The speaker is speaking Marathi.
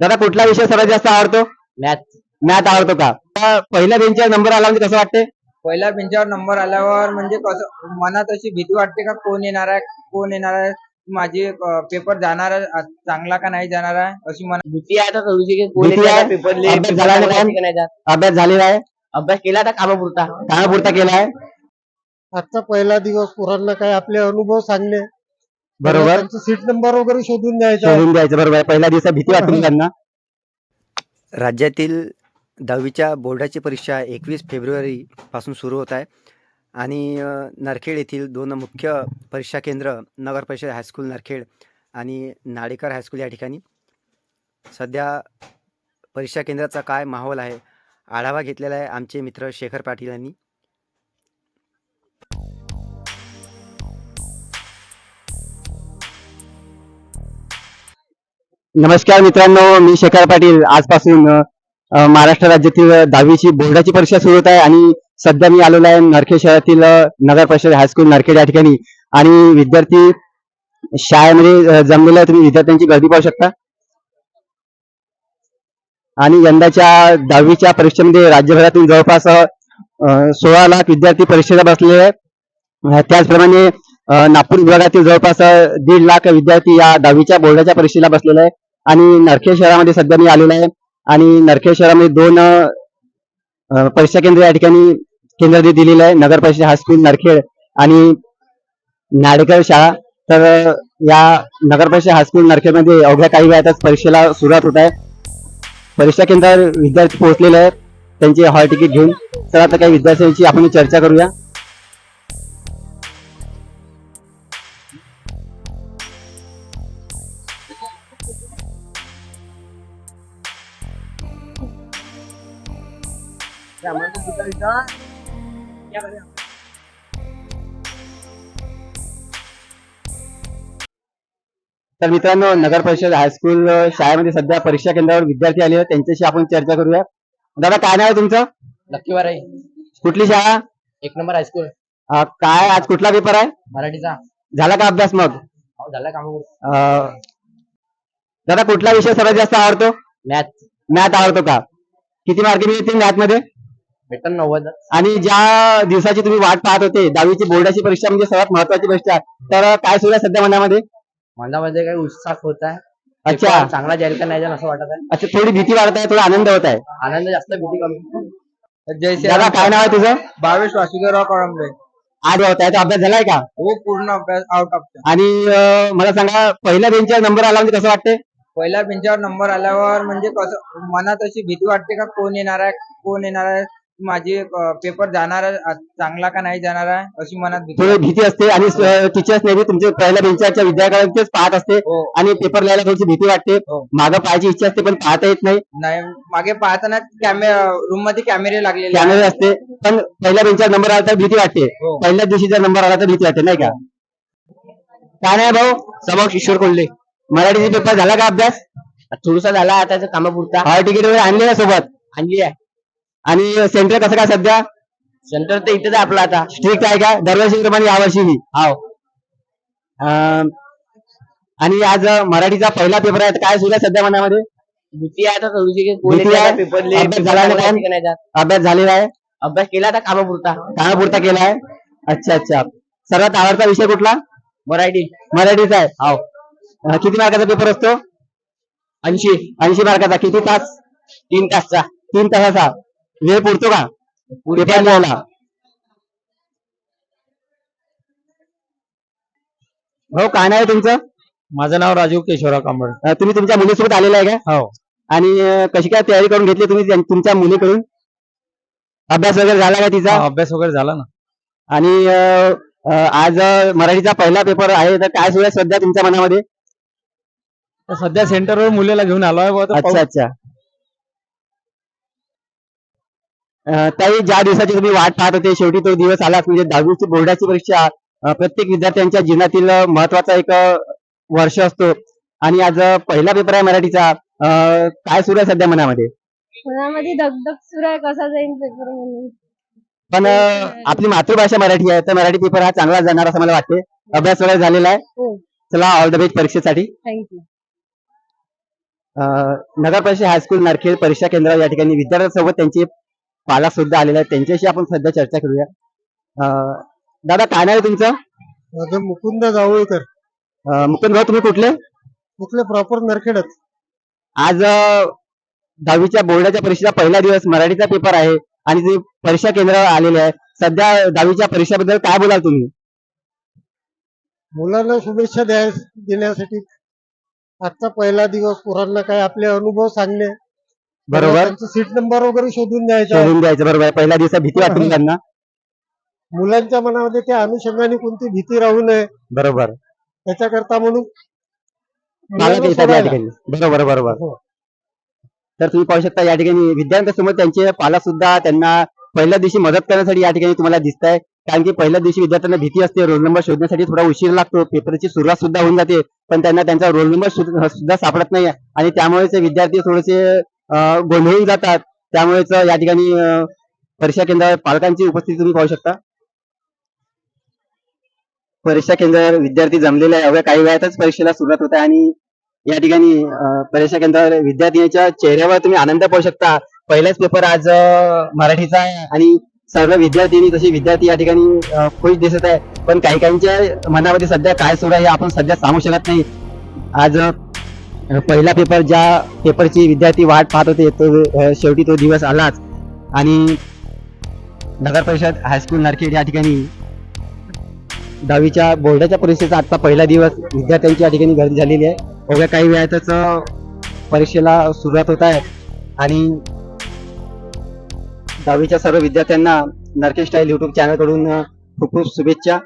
दादा कुठला विषय सर्वात जास्त आवडतो? मॅथ. मॅथ आवडतो का? पहिल्या बेंचवर नंबर आला म्हणजे कसं वाटते पहिल्या बेंचावर नंबर आल्यावर म्हणजे कसं मनात अशी भीती वाटते का कोण येणार आहे कोण येणार आहे? माझी पेपर जाणार आहे आ- चांगला का नाही जाणार आहे? अशी मनात भीती आहे आता थोडीशी की कोण भीती येते आहे? आता पेपरले अभ्यास पेपर झाला चांगला नाही आहे की? नाही. जात. अभ्यास झालेला आहे अभ्यास केला आता कामापुरता. कामापुरता केला आहे? आजचा पहिला दिवस पोरांना काय आपले अनुभव सांगले? बरोबर. त्यांचे सीट नंबर वगैरे शोधून द्यायचा. शोधून द्यायचं बरोबर. आहे. पहिल्या दिवसात भीती वाटते मुलांना राज्यातील दहावीच्या बोर्डाची परीक्षा एकवीस फेब्रुवारीपासून सुरू होत आहे. आणि अ, नरखेड येथील दोन मुख्य परीक्षा केंद्र नगर परिषद हायस्कूल नरखेड आणि नाडेकर हायस्कूल या ठिकाणी. सध्या परीक्षा केंद्राचा काय माहोल आहे आढावा घेतलेला आहे आमचे मित्र शेखर पाटील यांनी. नमस्कार मित्रांनो मी शेखर पाटील. आजपासून महाराष्ट्र राज्यातील दहावीची बोर्डाची परीक्षा सुरू होत आहे आणि सध्या मी आलेलो आहे नरखेड शहरातील नगर परिषद हायस्कूल नरखेड या ठिकाणी. आणि विद्यार्थी शाळेमध्ये अ, जमलेले आहे तुम्ही विद्यार्थ्यांची गर्दी पाहू शकता. आणि यंदाच्या दहावीच्या परीक्षेमध्ये राज्यभरातून जवळपास सोळा लाख विद्यार्थी परीक्षेला बसलेले आहेत. त्याचप्रमाणे नागपूर विभागातील जवळपास दीड लाख विद्यार्थी या दहावीच्या बोर्डाच्या परीक्षेला बसलेले आहे आणि नरखेड शहरामध्ये सध्या मी आलेलो आहे. आणि नरखेड शहरामध्ये दोन परीक्षा केंद्र या ठिकाणी केंद्र दिलेलं आहे. नगर परिषद हायस्कूल नरखेड आणि नाडेकर शाळा. तर या नगर परिषद हायस्कूल नरखेडमध्ये अवघ्या काही वेळातच परीक्षेला सुरुवात होत आहे. परीक्षा केंद्रावर विद्यार्थी पोहोचलेले आहेत. त्यांचे हॉल तिकीट घेऊन. तर आता काही विद्यार्थ्यांची आपण चर्चा करूया. तर मित्रांनो नगर परिषद हायस्कूल शाळेमध्ये सध्या परीक्षा केंद्रावर विद्यार्थी आले त्यांच्याशी आपण चर्चा करूया. दादा काय नाव आहे तुमचं? नक्कीवर आहे कुठली शाळा? एक नंबर हायस्कूल काय आज कुठला पेपर आहे? मराठीचा. झाला का अभ्यास मग? हो झाला अ, दादा कुठला विषय सर्वात जास्त आवडतो? मॅथ मॅथ आवडतो का? किती मार्क मिळतील मॅथमध्ये. भेटन नव्वद. आणि ज्या दिवसाची तुम्ही वाट पाहत होते दहावीची बोर्डाची परीक्षा म्हणजे सर्वात महत्वाची परीक्षा तर काय सुरू आहे सध्या मनामध्ये? मनामध्ये काही उत्साह होत आहे. अच्छा. चांगला जाईल का नाही जाईल असं वाटत आहे. अच्छा थोडी भीती वाढत आहे थोडा आनंद होत आहे. आनंद जास्त भीती कमी. जय दादा काय नाव आहे तुझं? बावीस वासुदेवराव कळंबे. आज होत आहे अभ्यास झालाय का? हो पूर्ण अभ्यास आउट ऑफ आणि मला सांगा पहिल्या बेंचवर नंबर आला म्हणजे कसं वाटते पहिल्या बेंचावर नंबर आल्यावर म्हणजे कसं मनात अशी भीती वाटते का कोण येणार आहे कोण येणार आहे? माझी पेपर जाणार चांगला का नाही जाणार आहे अशी मनात भीती थोडी. भीती असते आणि टीचर्स नेहमी तुमचे पहिल्या बेंचच्या विद्यार्थ्यांचेच पाहत असते हो. आणि पेपर लिहायला थोडीशी भीती वाटते. हो. मागं पाहायची इच्छा असते पण पाहता येत नाही. नाही मागे पाहताना कॅमेरा रूममध्ये कॅमेरे लागलेले आहेत. कॅमेरे असते पण पहिल्या बेंचवर नंबर आला तर भीती वाटते. हो. पहिल्याच दिवशी जर नंबर आला तर भीती वाटते नाही का? काय नाही भाऊ समोर किशोर कोल्हे. मराठीचा पेपर झाला का अभ्यास? थोडासा झाला आता कामापुरता. हॉल तिकीट वगैरे आणले का सोबत? आणली आहे. आणि सेंटर कसं काय सध्या? सेंटर तर इथेच आहे आपला आता. स्ट्रिक्ट आहे का? दरवर्षी प्रमाणे यावर्षीही हाव. अं, आणि आज मराठीचा पहिला पेपर आहे. काय सुरू आहे सध्या मनामध्ये? भीती आहे आता थोडीशी की कोण भीती येते आहे? आता पेपरले अभ्यास पेपर झाला नाही? की. अभ्यास झालेला आहे? अभ्यास केला आता कामापुरता. कामापुरता केला आहे? अच्छा अच्छा. सर्वात आवडता विषय कुठला? मराठी. मराठीचा आहे. अं, किती मार्काचा पेपर असतो? ऐंशी. ऐंशी मार्काचा किती तास? तीन तासचा. तीन तासाचा. वेळ पुरतो का? पेपर लिहायला भाऊ काय नाव आहे तुमचं? माझं नाव राजीव केशवराव कांबळे. अं, तुम्ही तुमच्या मुलीसोबत आलेला आहे का? हो. आणि अं, कशी काय तयारी करून घेतली तुम्ही त्यां- तुमच्या मुलीकडून? अभ्यास वगैरे झाला का तिचा? हा, अभ्यास वगैरे झाला ना. आणि अं, अं, आज अं, मराठीचा पहिला पेपर आहे तर काय सुरू आहे सध्या तुमच्या मनामध्ये? तर सध्या सेंटरवर मुलीला घेऊन आलो आहे बुवा, तर अच्छा अच्छा. ताई ज्या दिवसाची तुम्ही वाट पाहत होते शेवटी तो दिवस आला. म्हणजे दहावीची बोर्डाची परीक्षा प्रत्येक विद्यार्थ्यांच्या जीवनातील महत्त्वाचा एक वर्ष असतो. आणि आज पहिला पेपर आहे मराठीचा. काय सुरू आहे सध्या मनामध्ये? मनामध्ये दगदग सुरू आहे कसा जाईल पेपर म्हणून. पण आपली मातृभाषा मराठी आहे. तर मराठी पेपर हा चांगला जाणार असं मला वाटते अभ्यास वगैरे झालेला आहे. हो. चला ऑल द बेस्ट परीक्षेसाठी. थँक्यू नगर परिषद हायस्कूल नारखेड परीक्षा केंद्र या ठिकाणी विद्यार्थ्यांसोबत त्यांचे पालक सुद्धा आलेले आहेत त्यांच्याशी आपण सध्या चर्चा करूया. अं, दादा काय नाव आहे तुमचं? माझं मुकुंद जावळकर. अं, मुकुंद भाऊ तुम्ही कुठले? इथले प्रॉपर नरखेडच. आज अं, दहावीच्या बोर्डाच्या परीक्षेचा पहिला दिवस मराठीचा पेपर आहे आणि ते परीक्षा केंद्रावर आलेले आहे. सध्या दहावीच्या परीक्षेबद्दल काय बोलाल तुम्ही? मुलांना शुभेच्छा द्या देण्यासाठी आजचा पहिला दिवस पोरांना काय आपले अनुभव सांगणे बरोबर. त्यांचे सीट नंबर वगैरे शोधून द्यायचा. शोधून द्यायचं बरोबर. आहे. पहिल्या दिवसात भीती वाटून त्यांना मुलांच्या मनामध्ये त्या अनुषंगाने कोणती भीती राहू नये. बरोबर. त्याच्याकरता म्हणून मला मुलांना येतात या सोडायला. ठिकाणी. बरोबर बरोबर. हो. तर तुम्ही पाहू शकता या ठिकाणी विद्यार्थ्यांसमोर त्यांचे पालक सुद्धा त्यांना पहिल्या दिवशी मदत करण्यासाठी या ठिकाणी तुम्हाला दिसत आहे कारण की पहिल्या दिवशी विद्यार्थ्यांना भीती असते रोल नंबर शोधण्यासाठी थोडा उशीर लागतो पेपरची सुरुवात सुद्धा होऊन जाते पण त्यांना त्यांचा रोल नंबर सुद्धा सापडत नाही. आणि त्यामुळेच विद्यार्थी थोडेसे गोंधळून जातात. त्यामुळेच या ठिकाणी परीक्षा केंद्रावर पालकांची उपस्थिती तुम्ही पाहू शकता. परीक्षा केंद्रावर विद्यार्थी जमलेले आहे अवघ्या काही वेळातच परीक्षेला सुरुवात होत आहे आणि या ठिकाणी परीक्षा केंद्रावर विद्यार्थ्यांच्या चेहऱ्यावर तुम्ही आनंद पाहू शकता. पहिलाच पेपर आज मराठीचा आहे आणि सर्व विद्यार्थ्यांनी तसे विद्यार्थी या ठिकाणी खुश दिसत आहे पण काही काहींच्या मनामध्ये सध्या काय सुरू आहे हे आपण सध्या सांगू शकत नाही. आज पहिला पेपर ज्या पेपरची विद्यार्थी वाट पाहत होते तो शेवटी तो दिवस आलाच. आणि नगर परिषद हायस्कूल नारखेड या ठिकाणी दहावीच्या बोर्डाच्या परीक्षेचा आजचा पहिला दिवस विद्यार्थ्यांची या ठिकाणी गर्दी झालेली आहे. अवघ्या काही वेळातच परीक्षेला सुरुवात होत आहे. आणि दहावीच्या सर्व विद्यार्थ्यांना नरके स्टाईल युट्यूब चॅनलकडून खूप खूप शुभेच्छा.